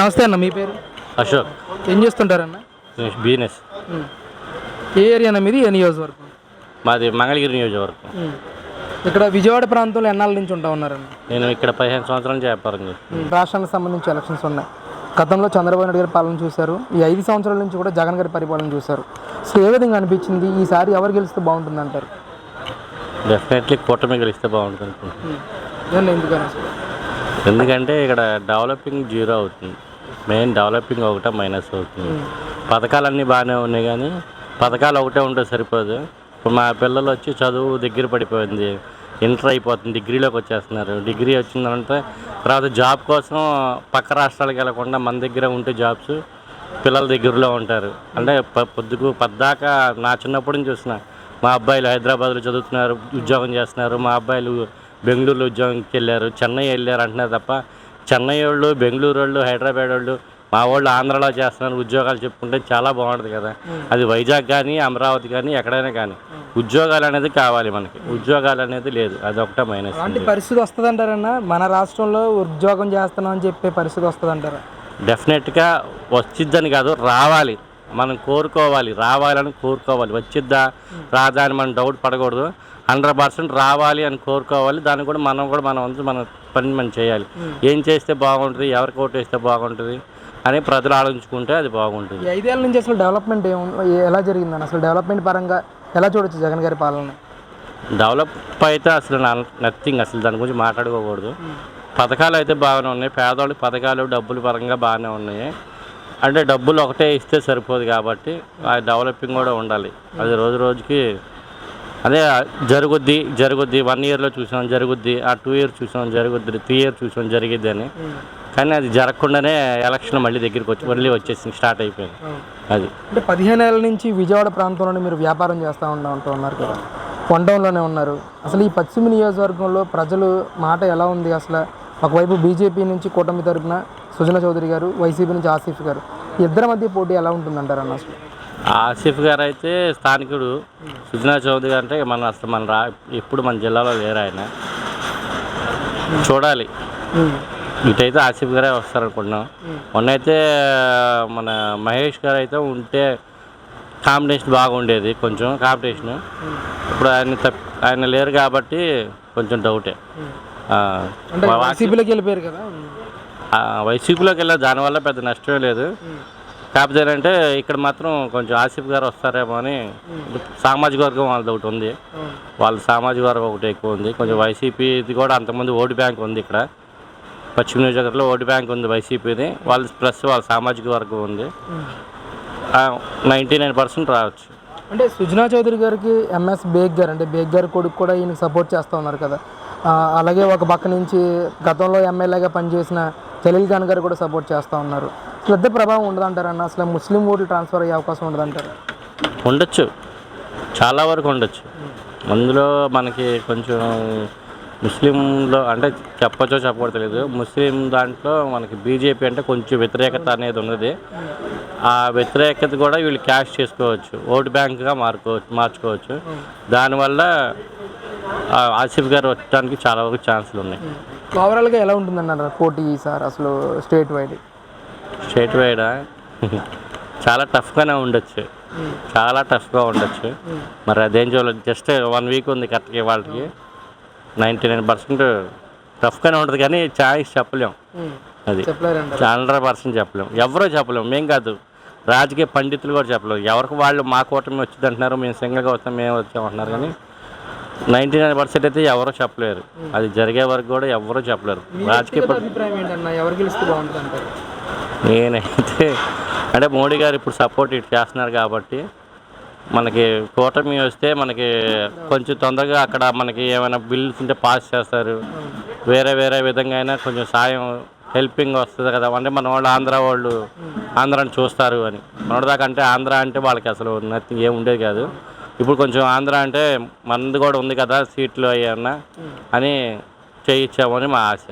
నమస్తే అన్న మీ పేరు? అశోక్. ఏం చేస్తుంటారన్న? బిజినెస్. ఏ ఏరియా అన్న మీది? ఏ నియోజకవర్గం? మాది మంగళగిరి నియోజకవర్గం. ఇక్కడ విజయవాడ ప్రాంతంలో ఎన్నాళ్ళ నుంచి ఉంటా ఉన్నారన్న? నేను ఇక్కడ పదిహేను సంవత్సరాల నుంచి వ్యాపారం చేస్తాను ఉమ్. రాష్ట్రానికి సంబంధించి ఎలక్షన్స్ ఉన్నాయి. గతంలో చంద్రబాబు నాయుడు గారి పాలన చూశారు. ఈ ఐదు సంవత్సరాల నుంచి కూడా జగన్ గారి పరిపాలన చూశారు. సో ఏ విధంగా అనిపించింది? ఈసారి ఎవరు గెలిస్తే బాగుంటుంది అంటారు డెఫినెట్లీ కూటమి గెలిస్తే బాగుంటుంది ఎందుకని? ఎందుకంటే ఇక్కడ డెవలపింగ్ జీరో అవుతుంది. మెయిన్ డెవలపింగ్ ఒకటే మైనస్ అవుతుంది. పథకాలన్నీ బాగానే ఉన్నాయి కానీ పథకాలు ఒకటే ఉంటే సరిపోదు. ఇప్పుడు మా పిల్లలు వచ్చి చదువు దగ్గర పడిపోయింది. ఇంటర్ అయిపోతుంది డిగ్రీలోకి వచ్చేస్తున్నారు. డిగ్రీ వచ్చిందంటే తర్వాత జాబ్ కోసం పక్క రాష్ట్రాలకు వెళ్ళకుండా మన దగ్గర ఉంటే జాబ్స్ పిల్లల దగ్గరలో ఉంటారు. అంటే పొద్దుకు పద్దాకా నా చిన్నప్పటి నుంచి చూసిన మా అబ్బాయిలు హైదరాబాద్లో చదువుతున్నారు ఉద్యోగం చేస్తున్నారు. మా అబ్బాయిలు బెంగళూరులో ఉద్యోగంకి వెళ్ళారు చెన్నై వెళ్ళారు అంటున్నారు తప్ప చెన్నై వాళ్ళు బెంగళూరు వాళ్ళు హైదరాబాద్ వాళ్ళు మా వాళ్ళు ఆంధ్రాలో చేస్తున్నారు ఉద్యోగాలు చెప్పుకుంటే చాలా బాగుంటుంది కదా. అది వైజాగ్ కానీ అమరావతి కానీ ఎక్కడైనా కానీ. ఉద్యోగాలు అనేది కావాలి మనకి. ఉద్యోగాలు అనేది లేదు. అది ఒకటే మైనస్ అలాంటి పరిస్థితి వస్తుంది అంటారన్న మన రాష్ట్రంలో ఉద్యోగం చేస్తున్నాం అని చెప్పే పరిస్థితి వస్తుంది అంటారా డెఫినెట్గా వచ్చిద్దని కాదు రావాలి. మనం కోరుకోవాలి రావాలని కోరుకోవాలి. వచ్చిద్దా రాదా అని మనం డౌట్ పడకూడదు. హండ్రెడ్ పర్సెంట్ రావాలి అని కోరుకోవాలి. దాన్ని కూడా మనం కూడా మన వంతు మన పని మనం చేయాలి. ఏం చేస్తే బాగుంటుంది ఎవరికి ఓటు వేస్తే బాగుంటుంది అని ప్రజలు ఆలోచించుకుంటే అది బాగుంటుంది. ఈ ఐదేళ్ళ నుంచి అసలు డెవలప్మెంట్ ఎలా జరిగిందని అసలు డెవలప్మెంట్ పరంగా ఎలా చూడొచ్చు జగన్ గారి పాలన? డెవలప్ అయితే అసలు నథింగ్ అసలు దాని గురించి మాట్లాడుకోకూడదు. పథకాలు అయితే బాగానే ఉన్నాయి. పేదవాళ్ళకి పథకాలు డబ్బులు పరంగా బాగానే ఉన్నాయి. అంటే డబ్బులు ఒకటే ఇస్తే సరిపోదు కాబట్టి ఆ డెవలపింగ్ కూడా ఉండాలి. అది రోజు రోజుకి అదే జరుగుద్ది జరుగుద్ది. వన్ ఇయర్లో చూసాం జరుగుద్ది ఆ టూ ఇయర్స్ చూసాం జరుగుద్ది త్రీ ఇయర్స్ చూసాం జరిగిద్ది అని. కానీ అది జరగకుండానే ఎలక్షన్ మళ్ళీ దగ్గరికి వచ్చి మళ్ళీ వచ్చేసింది స్టార్ట్ అయిపోయింది. అది. అంటే పదిహేను ఏళ్ళ నుంచి విజయవాడ ప్రాంతంలోనే మీరు వ్యాపారం చేస్తూ ఉంటా ఉంటూ ఉన్నారు కదా? కొండంలోనే ఉన్నారు. అసలు ఈ పశ్చిమ నియోజకవర్గంలో ప్రజలు మాట ఎలా ఉంది? అసలు ఒకవైపు బీజేపీ నుంచి కూటమి తరపున సుజనా చౌదరి గారు వైసీపీ నుంచి ఆసిఫ్ గారు ఇద్దరి మధ్య పోటీ ఎలా ఉంటుందంటారు అన్న అసలు? ఆసిఫ్ గారు అయితే స్థానికుడు. సుజనా చౌదరి గారు అంటే మన అసలు మన రా ఎప్పుడు మన జిల్లాలో లేరు ఆయన. చూడాలి. ఇటైతే ఆసిఫ్ గారే వస్తారనుకుంటున్నాం. మొన్నైతే మన మహేష్ గారు అయితే ఉంటే కాంబినేషన్ బాగుండేది కొంచెం కాంపిటీషన్ ఇప్పుడు ఆయన తప్ప ఆయన లేరు కాబట్టి కొంచెం డౌటే. అంటే వెళ్ళిపోయారు కదా? వైసీపీలోకి వెళ్ళా దానివల్ల పెద్ద నష్టమే లేదు. కాకపోతే ఏంటంటే ఇక్కడ మాత్రం కొంచెం ఆసిఫ్ గారు వస్తారేమో అని సామాజిక వర్గం వాళ్ళది ఒకటి ఉంది. వాళ్ళ సామాజిక వర్గం ఒకటి ఎక్కువ ఉంది. కొంచెం వైసీపీది కూడా అంతమంది ఓటు బ్యాంక్ ఉంది ఇక్కడ. పశ్చిమ నియోజకవర్గంలో ఓటు బ్యాంక్ ఉంది వైసీపీది. వాళ్ళ ప్లస్ వాళ్ళ సామాజిక వర్గం ఉంది. నైంటీ నైన్ పర్సెంట్ రావచ్చు. అంటే సుజనా చౌదరి గారికి ఎంఎస్ బేగ్ గారు అంటే బేగ్ గారి కొడుకు కూడా ఈయనకి సపోర్ట్ చేస్తూ ఉన్నారు కదా. అలాగే ఒక పక్క నుంచి గతంలో ఎమ్మెల్యేగా పనిచేసిన జలీల్ ఖాన్ గారు కూడా సపోర్ట్ చేస్తూ ఉన్నారు. పెద్ద ప్రభావం ఉండదంటారన్న అసలు ముస్లిం ఓట్లు ట్రాన్స్ఫర్ అయ్యే అవకాశం ఉండదంటారు ఉండొచ్చు. చాలా వరకు ఉండొచ్చు. అందులో మనకి కొంచెం ముస్లింలో అంటే చెప్పచ్చో చెప్పకూడదు తెలియదు ముస్లిం దాంట్లో మనకి బీజేపీ అంటే కొంచెం వ్యతిరేకత అనేది ఉన్నది. ఆ వ్యతిరేకత కూడా వీళ్ళు క్యాష్ చేసుకోవచ్చు. ఓటు బ్యాంక్గా మార్చుకోవచ్చు మార్చుకోవచ్చు. దానివల్ల ఆసిఫ్ గారు వచ్చడానికి చాలా వరకు ఛాన్సులు ఉన్నాయి. ఓవరాల్గా ఎలా ఉంటుందన్నారు? పోటీ సార్ అసలు స్టేట్ వైడ్ స్టేట్ వైడ్ చాలా టఫ్గానే ఉండొచ్చు. చాలా టఫ్గా ఉండొచ్చు. మరి అదేం చూడలేదు జస్ట్ వన్ వీక్ ఉంది కరెక్ట్గా వాళ్ళకి. నైంటీ నైన్ పర్సెంట్ టఫ్గానే ఉంటుంది కానీ ఛాయిస్ చెప్పలేం. అది. హండ్రెడ్ పర్సెంట్ చెప్పలేం. ఎవరో చెప్పలేం. మేం కాదు. రాజకీయ పండితులు కూడా చెప్పలేం. ఎవరికి వాళ్ళు మా కూటమి వచ్చింది అంటున్నారు మేము సింగల్గా వస్తాం మేము వచ్చాం అంటున్నారు కానీ నైంటీ నైన్ పర్సెంట్ అయితే ఎవరో చెప్పలేరు. అది జరిగే వరకు కూడా ఎవరో చెప్పలేరు. రాజకీయ వ్యక్తిగత అభిప్రాయం ఏంటన్నా? ఎవరు గెలిస్తే బాగుంటుంది అంటారు నేనైతే అంటే మోడీ గారు ఇప్పుడు సపోర్ట్ ఇటు చేస్తున్నారు కాబట్టి మనకి కూటమి వస్తే మనకి కొంచెం తొందరగా అక్కడ మనకి ఏమైనా బిల్స్ ఉంటే పాస్ చేస్తారు. వేరే వేరే విధంగా అయినా కొంచెం సాయం హెల్పింగ్ వస్తుంది కదా. అంటే మన వాళ్ళు ఆంధ్ర వాళ్ళు ఆంధ్రాని చూస్తారు అని. మనదాకా అంటే ఆంధ్ర అంటే వాళ్ళకి అసలు నథింగ్ ఏం ఉండేది కాదు. ఇప్పుడు కొంచెం ఆంధ్ర అంటే మనది కూడా ఉంది కదా సీట్లు అయ్యన్నా అని చేయించామని మా ఆశ.